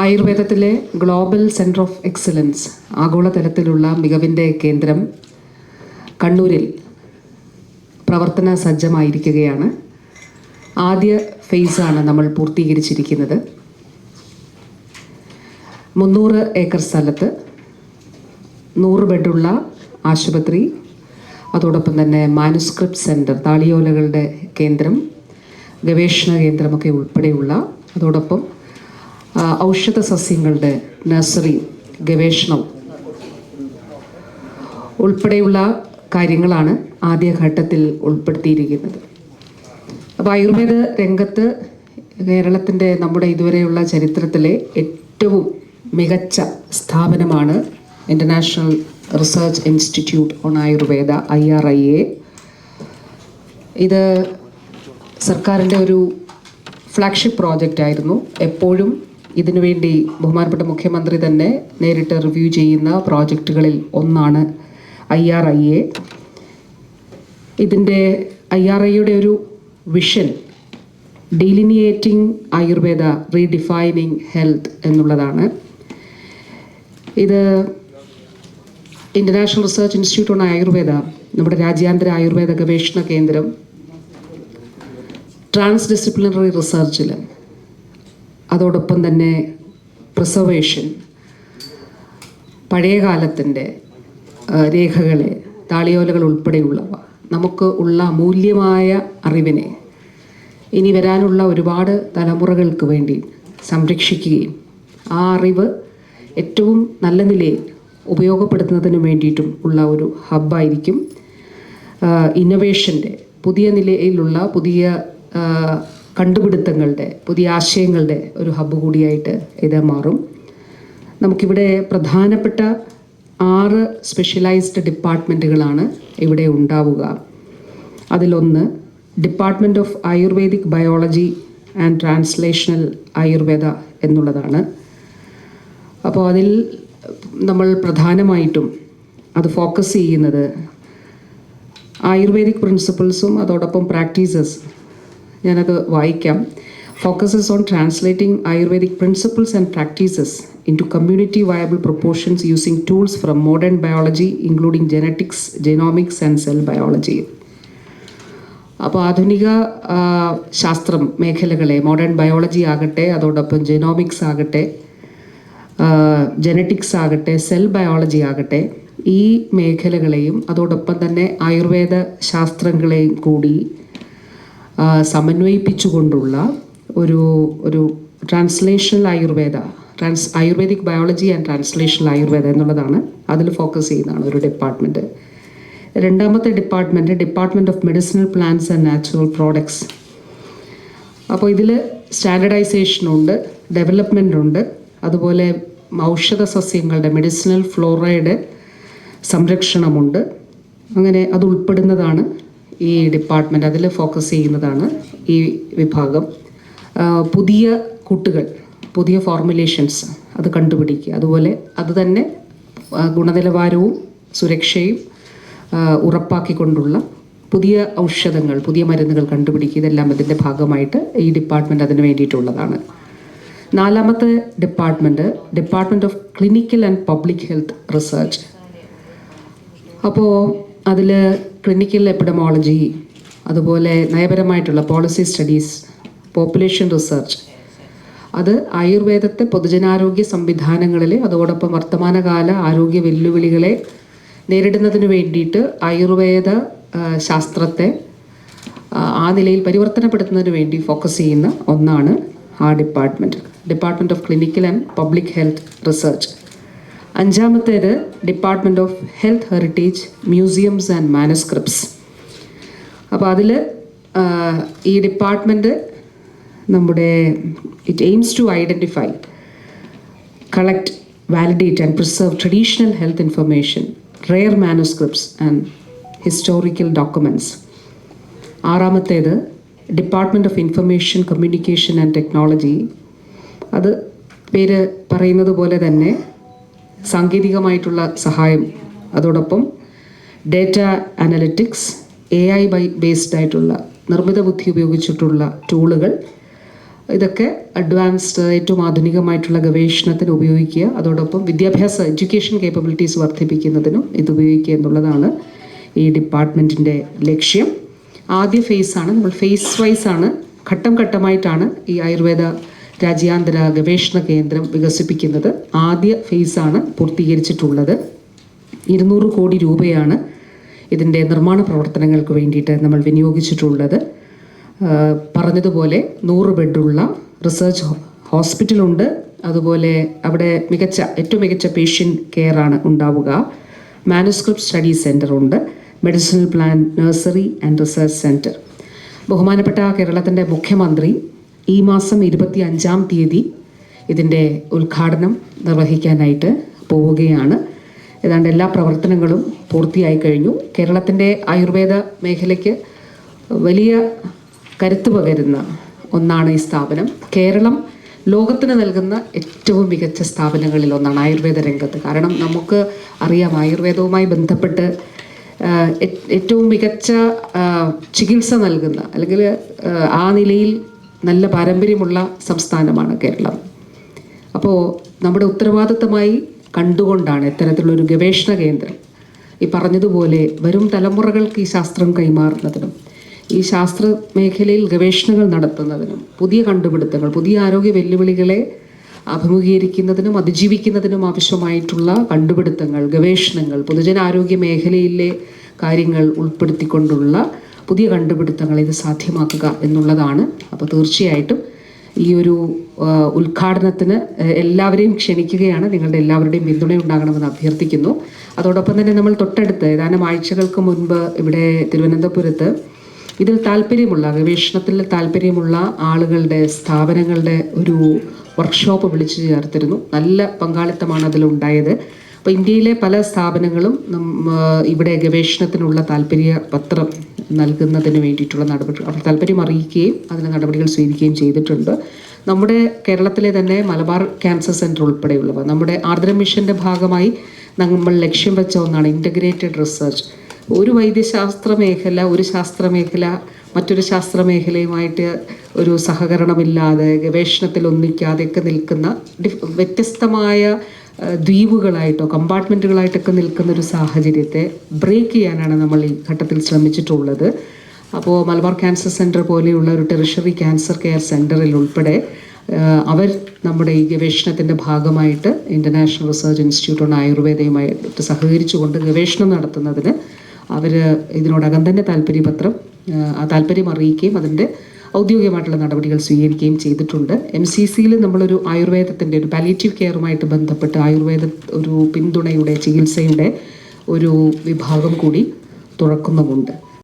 ആയുർവേദത്തിലെ global centre of excellence ആഗോളതലത്തിലുള്ള മികവിന്റെ കേന്ദ്രം കണ്ണൂരിൽ പ്രവർത്തന സജ്ജമായിരിക്കുകയാണ്. ആദ്യ ഫേസാണ് നമ്മൾ പൂർത്തീകരിച്ചിരിക്കുന്നത്. മുന്നൂറ് ഏക്കർ സ്ഥലത്ത് നൂറ് ബെഡുള്ള ആശുപത്രി അതോടൊപ്പം തന്നെ മാനുസ്ക്രിപ്റ്റ് സെന്റർ താളിയോലകളുടെ കേന്ദ്രം ഗവേഷണ കേന്ദ്രമൊക്കെ ഉൾപ്പെടെയുള്ള അതോടൊപ്പം ഔഷധ സസ്യങ്ങളുടെ നഴ്സറി ഗവേഷണം ഉൾപ്പെടെയുള്ള കാര്യങ്ങളാണ് ആദ്യഘട്ടത്തിൽ ഉൾപ്പെടുത്തിയിരിക്കുന്നത്. അപ്പോൾ ആയുർവേദ രംഗത്ത് കേരളത്തിന്റെ നമ്മുടെ ഇതുവരെയുള്ള ചരിത്രത്തിലെ ഏറ്റവും മികച്ച സ്ഥാപനമാണ് international research institute on Ayurveda I R I A ഇത് സർക്കാരിന്റെ ഒരു ഫ്ലാഗ്ഷിപ്പ് പ്രോജക്റ്റ് ആയിരുന്നു. എപ്പോഴും ഇതിനുവേണ്ടി ബഹുമാനപ്പെട്ട മുഖ്യമന്ത്രി തന്നെ നേരിട്ട് റിവ്യൂ ചെയ്യുന്ന പ്രോജക്റ്റുകളിൽ ഒന്നാണ് ഐ ആർ ഐ എ ഇതിന്റെ ഐ ആർ ഐയുടെ ഒരു vision delineating Ayurveda redefining health എന്നുള്ളതാണ്. ഇത് international research institute on Ayurveda നമ്മുടെ രാജ്യാന്തര ആയുർവേദ ഗവേഷണ കേന്ദ്രം ട്രാൻസ് ഡിസിപ്ലിനറി റിസർച്ചിൽ അതോടൊപ്പം തന്നെ പ്രിസർവേഷൻ പഴയകാലത്തിന്റെ രേഖകളെ താളിയോലകൾ ഉൾപ്പെടെയുള്ളവ. നമുക്ക് ഉള്ള അമൂല്യമായ അറിവിനെ ഇനി വരാനുള്ള ഒരുപാട് തലമുറകൾക്ക് വേണ്ടി സംരക്ഷിക്കുകയും ആ അറിവ് ഏറ്റവും നല്ല നിലയിൽ ഉപയോഗപ്പെടുത്തുന്നതിന് വേണ്ടിയിട്ടും ഉള്ള ഒരു ഹബ്ബായിരിക്കും ഇന്നൊവേഷന്റെ പുതിയ നിലയിലുള്ള പുതിയ കണ്ടുപിടുത്തങ്ങളുടെ പുതിയ ആശയങ്ങളുടെ ഒരു ഹബ്ബ് കൂടിയായിട്ട് ഇത് മാറും. നമുക്കിവിടെ പ്രധാനപ്പെട്ട ആറ് സ്പെഷ്യലൈസ്ഡ് ഡിപ്പാർട്ട്മെന്റുകളാണ് ഇവിടെ ഉണ്ടാവുക. അതിലൊന്ന് department of Ayurvedic biology and translational Ayurveda എന്നുള്ളതാണ്. അപ്പോൾ അതിൽ നമ്മൾ പ്രധാനമായിട്ടും അത് ഫോക്കസ് ചെയ്യുന്നത് ആയുർവേദിക് പ്രിൻസിപ്പിൾസും അതോടൊപ്പം പ്രാക്ടീസസ് ഞാനത് വായിക്കാം. Focuses on translating Ayurvedic principles and practices into community viable proportions using tools from modern biology including genetics genomics and cell biology അപ്പോൾ ആധുനിക ശാസ്ത്രം മേഖലകളെ മോഡേൺ ബയോളജി ആകട്ടെ അതോടൊപ്പം ജെനോമിക്സ് ആകട്ടെ ജനറ്റിക്സ് ആകട്ടെ സെൽ ബയോളജി ആകട്ടെ ഈ മേഖലകളെയും അതോടൊപ്പം തന്നെ ആയുർവേദ ശാസ്ത്രങ്ങളെയും കൂടി സമന്വയിപ്പിച്ചുകൊണ്ടുള്ള ഒരു ഒരു translational Ayurveda trans Ayurvedic biology and translational Ayurveda എന്നുള്ളതാണ് അതിൽ ഫോക്കസ് ചെയ്യുന്നതാണ് ഒരു ഡിപ്പാർട്ട്മെന്റ് രണ്ടാമത്തെ department department of medicinal plants and natural products അപ്പോൾ ഇതിൽ സ്റ്റാൻഡർഡൈസേഷനുണ്ട് ഡെവലപ്മെന്റ് ഉണ്ട് അതുപോലെ ഔഷധ സസ്യങ്ങളുടെ മെഡിസിനൽ ഫ്ലോറയുടെ സംരക്ഷണമുണ്ട്. അങ്ങനെ അത് ഉൾപ്പെടുന്നതാണ് ഈ ഡിപ്പാർട്ട്മെന്റ് അതിൽ ഫോക്കസ് ചെയ്യുന്നതാണ് ഈ വിഭാഗം. പുതിയ കൂട്ടുകൾ പുതിയ ഫോർമുലേഷൻസ് അത് കണ്ടുപിടിക്കുക. അതുപോലെ അത് തന്നെ ഗുണനിലവാരവും സുരക്ഷയും ഉറപ്പാക്കിക്കൊണ്ടുള്ള പുതിയ ഔഷധങ്ങൾ പുതിയ മരുന്നുകൾ കണ്ടുപിടിക്കുക. ഇതെല്ലാം ഇതിന്റെ ഭാഗമായിട്ട് ഈ ഡിപ്പാർട്ട്മെന്റ് അതിന് വേണ്ടിയിട്ടുള്ളതാണ്. നാലാമത്തെ department department of clinical and public health research. അപ്പോൾ അതിൽ ക്ലിനിക്കൽ എപ്പിഡമോളജി അതുപോലെ നയപരമായിട്ടുള്ള പോളിസി സ്റ്റഡീസ് പോപ്പുലേഷൻ റിസർച്ച് അത് ആയുർവേദത്തെ പൊതുജനാരോഗ്യ സംവിധാനങ്ങളിൽ അതോടൊപ്പം വർത്തമാനകാല ആരോഗ്യ വെല്ലുവിളികളെ നേരിടുന്നതിന് വേണ്ടിയിട്ട് ആയുർവേദ ശാസ്ത്രത്തെ ആ, നിലയിൽ പരിവർത്തനപ്പെടുത്തുന്നതിന് വേണ്ടി ഫോക്കസ് ചെയ്യുന്ന ഒന്നാണ് ആ department department of clinical and public health research അഞ്ചാമത്തേത് department of health heritage museums and manuscripts അപ്പോൾ അതിൽ ഈ ഡിപ്പാർട്ട്മെന്റ് നമ്മുടെ it aims to identify collect validate and preserve traditional health information rare manuscripts and historical documents ആറാമത്തേത് department of information communication and technology അത് പേര് പറയുന്നത് പോലെ തന്നെ സാങ്കേതികമായിട്ടുള്ള സഹായം. അതോടൊപ്പം data analytics A I by based ആയിട്ടുള്ള നിർമ്മിത ബുദ്ധി ഉപയോഗിച്ചിട്ടുള്ള ടൂളുകൾ. ഇതൊക്കെ അഡ്വാൻസ്ഡ് ഏറ്റവും ആധുനികമായിട്ടുള്ള ഗവേഷണത്തിന് ഉപയോഗിക്കുക. അതോടൊപ്പം വിദ്യാഭ്യാസ എഡ്യൂക്കേഷൻ കേപ്പബിലിറ്റീസ് വർദ്ധിപ്പിക്കുന്നതിനും ഇത് ഉപയോഗിക്കുക എന്നുള്ളതാണ് ഈ ഡിപ്പാർട്ട്മെന്റിന്റെ ലക്ഷ്യം. ആദ്യ ഫേസാണ് നമ്മൾ ഫേസ് വൈസ് ആണ്. ഘട്ടം ഘട്ടമായിട്ടാണ് ഈ ആയുർവേദ രാജ്യാന്തര ഗവേഷണ കേന്ദ്രം വികസിപ്പിക്കുന്നത് ആദ്യ ഫേസാണ് പൂർത്തീകരിച്ചിട്ടുള്ളത്. ഇരുന്നൂറ് കോടി രൂപയാണ് ഇതിന്റെ നിർമ്മാണ പ്രവർത്തനങ്ങൾക്ക് വേണ്ടിയിട്ട് നമ്മൾ വിനിയോഗിച്ചിട്ടുള്ളത്. പറഞ്ഞതുപോലെ നൂറ് ബെഡുള്ള റിസർച്ച് ഹോസ്പിറ്റലുണ്ട്. അതുപോലെ അവിടെ മികച്ച ഏറ്റവും മികച്ച പേഷ്യന്റ് കെയർ ആണ് ഉണ്ടാവുക. മാനുസ്ക്രിപ്റ്റ് സ്റ്റഡി സെന്റർ ഉണ്ട്. Medicinal plant nursery and research centre ബഹുമാനപ്പെട്ട കേരളത്തിന്റെ മുഖ്യമന്ത്രി ഈ മാസം ഇരുപത്തി അഞ്ചാം തീയതി ഇതിന്റെ ഉദ്ഘാടനം നിർവഹിക്കാനായിട്ട് പോവുകയാണ്. ഏതാണ്ട് എല്ലാ പ്രവർത്തനങ്ങളും പൂർത്തിയായി കഴിഞ്ഞു. കേരളത്തിന്റെ ആയുർവേദ മേഖലയ്ക്ക് വലിയ കരുത്തു പകരുന്ന ഒന്നാണ് ഈ സ്ഥാപനം. കേരളം ലോകത്തിന് നൽകുന്ന ഏറ്റവും മികച്ച സ്ഥാപനങ്ങളിൽ ഒന്നാണ് ആയുർവേദ രംഗത്ത്. കാരണം നമുക്ക് അറിയാം ആയുർവേദവുമായി ബന്ധപ്പെട്ട് ഏറ്റവും മികച്ച ചികിത്സ നൽകുന്ന അല്ലെങ്കിൽ ആ, നിലയിൽ നല്ല പാരമ്പര്യമുള്ള സംസ്ഥാനമാണ് കേരളം. അപ്പോൾ നമ്മുടെ ഉത്തരവാദിത്തമായി കണ്ടുകൊണ്ടാണ് ഇത്തരത്തിലുള്ളൊരു ഗവേഷണ കേന്ദ്രം ഈ പറഞ്ഞതുപോലെ വരും തലമുറകൾക്ക് ഈ ശാസ്ത്രം കൈമാറുന്നതിനും ഈ ശാസ്ത്ര മേഖലയിൽ ഗവേഷണങ്ങൾ നടത്തുന്നതിനും പുതിയ കണ്ടുപിടുത്തങ്ങൾ പുതിയ ആരോഗ്യ വെല്ലുവിളികളെ അഭിമുഖീകരിക്കുന്നതിനും അതിജീവിക്കുന്നതിനും ആവശ്യമായിട്ടുള്ള കണ്ടുപിടുത്തങ്ങൾ ഗവേഷണങ്ങൾ പൊതുജനാരോഗ്യ മേഖലയിലെ കാര്യങ്ങൾ ഉൾപ്പെടുത്തിക്കൊണ്ടുള്ള പുതിയ കണ്ടുപിടുത്തങ്ങൾ ഇത് സാധ്യമാക്കുക എന്നുള്ളതാണ്. അപ്പോൾ തീർച്ചയായിട്ടും ഈ ഒരു ഉദ്ഘാടനത്തിന് എല്ലാവരെയും ക്ഷണിക്കുകയാണ്. നിങ്ങളുടെ എല്ലാവരുടെയും പിന്തുണ ഉണ്ടാകണമെന്ന് അഭ്യർത്ഥിക്കുന്നു. അതോടൊപ്പം തന്നെ നമ്മൾ തൊട്ടടുത്ത് ഏതാനും ആഴ്ചകൾക്ക് മുൻപ് ഇവിടെ തിരുവനന്തപുരത്ത് ഇതിൽ താല്പര്യമുള്ള ഗവേഷണത്തിൽ താല്പര്യമുള്ള ആളുകളുടെ സ്ഥാപനങ്ങളുടെ ഒരു വർക്ക്ഷോപ്പ് വിളിച്ചു ചേർത്തിരുന്നു. നല്ല പങ്കാളിത്തമാണ് അതിലുണ്ടായത്. അപ്പോൾ ഇന്ത്യയിലെ പല സ്ഥാപനങ്ങളും ഇവിടെ ഗവേഷണത്തിനുള്ള താല്പര്യ പത്രം നൽകുന്നതിന് വേണ്ടിയിട്ടുള്ള നടപടി അവർ താല്പര്യം അറിയിക്കുകയും അതിന് നടപടികൾ സ്വീകരിക്കുകയും ചെയ്തിട്ടുണ്ട്. നമ്മുടെ കേരളത്തിലെ തന്നെ മലബാർ ക്യാൻസർ സെന്റർ ഉൾപ്പെടെയുള്ളവ നമ്മുടെ ആർദ്ര മിഷന്റെ ഭാഗമായി നമ്മൾ ലക്ഷ്യം വെച്ച ഒന്നാണ് ഇന്റഗ്രേറ്റഡ് റിസർച്ച് ഒരു വൈദ്യശാസ്ത്ര മേഖല ഒരു ശാസ്ത്ര മേഖല മറ്റൊരു ശാസ്ത്ര മേഖലയുമായിട്ട് ഒരു സഹകരണമില്ലാതെ ഗവേഷണത്തിൽ ഒന്നിക്കാതെയൊക്കെ നിൽക്കുന്ന വ്യത്യസ്തമായ ദ്വീപുകളായിട്ടോ കമ്പാർട്ട്മെന്റുകളായിട്ടൊക്കെ നിൽക്കുന്ന ഒരു സാഹചര്യത്തെ ബ്രേക്ക് ചെയ്യാനാണ് നമ്മൾ ഈ ഘട്ടത്തിൽ ശ്രമിച്ചിട്ടുള്ളത്. അപ്പോൾ മലബാർ ക്യാൻസർ സെന്റർ പോലെയുള്ള ഒരു ടെറിഷറി ക്യാൻസർ കെയർ സെന്ററിൽ ഉൾപ്പെടെ അവർ നമ്മുടെ ഈ ഗവേഷണത്തിന്റെ ഭാഗമായിട്ട് ഇന്റർനാഷണൽ റിസർച്ച് ഇൻസ്റ്റിറ്റ്യൂട്ട് ആയുർവേദയുമായിട്ട് സഹകരിച്ചുകൊണ്ട് ഗവേഷണം നടത്തുന്നതിന് അവർ ഇതിനോടകം തന്നെ താല്പര്യപത്രം താല്പര്യം അറിയിക്കുകയും അതിന്റെ ഔദ്യോഗികമായിട്ടുള്ള നടപടികൾ സ്വീകരിക്കുകയും ചെയ്തിട്ടുണ്ട്. എം സി സിയിൽ നമ്മളൊരു ആയുർവേദത്തിന്റെ ഒരു പാലിയേറ്റീവ് കെയറുമായിട്ട് ബന്ധപ്പെട്ട് ആയുർവേദ ഒരു പിന്തുണയുടെ ചികിത്സയുടെ ഒരു വിഭാഗം കൂടി തുറക്കുന്നുമുണ്ട്